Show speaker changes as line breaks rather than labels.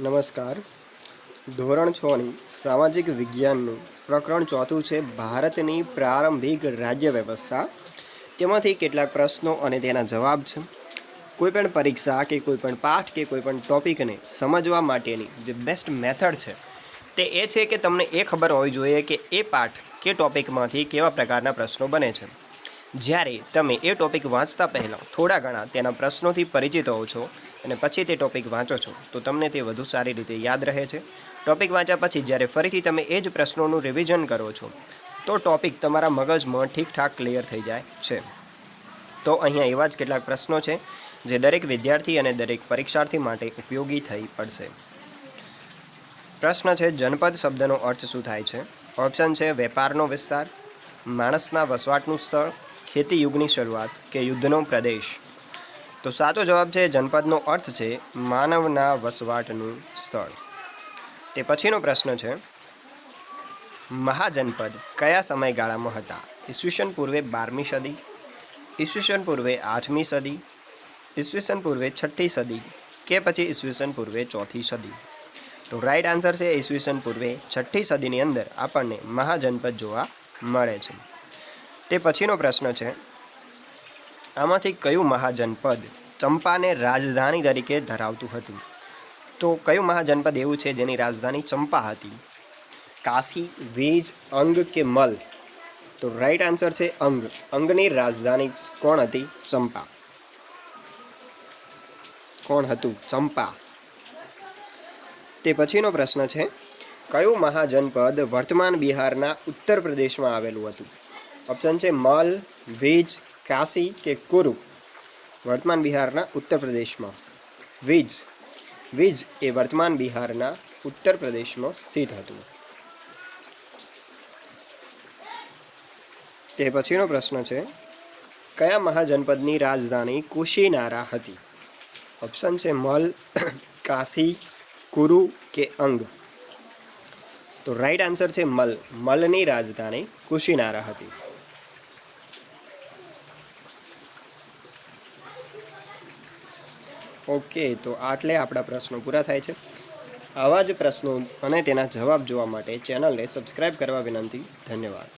નમસ્કાર. ધોરણ છની સામાજિક વિજ્ઞાનનું પ્રકરણ ચોથું છે ભારતની પ્રારંભિક રાજ્ય વ્યવસ્થા. તેમાંથી કેટલાક પ્રશ્નો અને તેના જવાબ છે. કોઈપણ પરીક્ષા કે કોઈપણ પાઠ કે કોઈપણ ટોપિકને સમજવા માટેની જે બેસ્ટ મેથડ છે તે એ છે કે તમને એ ખબર હોવી જોઈએ કે એ પાઠ કે ટોપિકમાંથી કેવા પ્રકારના પ્રશ્નો બને છે. જ્યારે તમે એ ટોપિક વાંચતા પહેલાં થોડા ઘણા તેના પ્રશ્નોથી પરિચિત હોવ છો અને પછી તે ટોપિક વાંચો છો, તો તમને તે વધુ સારી રીતે યાદ રહે છે. ટોપિક વાંચ્યા પછી જ્યારે ફરીથી તમે એ જ પ્રશ્નોનું રિવિઝન કરો છો, તો ટોપિક તમારા મગજમાં ઠીકઠાક ક્લિયર થઈ જાય છે. તો અહીંયા એવા જ કેટલાક પ્રશ્નો છે, જે દરેક વિદ્યાર્થી અને દરેક પરીક્ષાર્થી માટે ઉપયોગી થઈ પડશે. પ્રશ્ન છે, જનપદ શબ્દનો અર્થ શું થાય છે? ઓપ્શન છે, વેપારનો વિસ્તાર. માણસના વસવાટનું સ્થળ. ખેતી યુગની શરૂઆત કે યુદ્ધનો પ્રદેશ? તો સાચો જવાબ છે, જનપદનો અર્થ છે, માનવના વસવાટનું સ્થળ. તે પછીનો પ્રશ્ન છે, મહાજનપદ કયા સમયગાળામાં હતા? ઈસવીસન પૂર્વે બારમી સદી, ઈસવીસન પૂર્વે આઠમી સદી, ઈસવીસન પૂર્વે છઠ્ઠી સદી કે પછી ઈસવીસન પૂર્વે ચોથી સદી? તો રાઈટ આન્સર છે, ઈસવીસન પૂર્વે છઠ્ઠી સદીની અંદર આપણને મહાજનપદ જોવા મળે છે. તે પછીનો પ્રશ્ન છે. આમાંથી કયું મહાજનપદ ચંપાને રાજધાની તરીકે ધરાવતું હતું? તો કયું મહાજનપદ એવું છે જેની રાજધાની ચંપા હતી? કાશી, વેજ, અંગ કે મલ? તો રાઈટ આન્સર છે અંગ. અંગની રાજધાની કોણ હતી? ચંપા. કોણ હતું? ચંપા. તે પછીનો પ્રશ્ન છે, કયું મહાજનપદ વર્તમાન બિહારના ઉત્તર પ્રદેશમાં આવેલું હતું? ઓપ્શન છે મલ, વીજ, કાશી કે કુરુ. વર્તમાન બિહારના ઉત્તર પ્રદેશમાં. વીજ. વીજ એ વર્તમાન બિહારના ઉત્તર પ્રદેશમાં સ્થિત હતું. તે પછીનો પ્રશ્ન છે, કયા મહાજનપદની રાજધાની કુશીનારા હતી? ઓપ્શન છે મલ, કાશી, કુરુ કે અંગ. તો રાઈટ આન્સર છે મલ. મલની રાજધાની કુશીનારા હતી. ઓકે, તો આટલે આપણા પ્રશ્નો પૂરા થાય છે. આવા જ પ્રશ્નો અને તેના જવાબ જોવા માટે ચેનલને સબસ્ક્રાઇબ કરવા વિનંતી. ધન્યવાદ.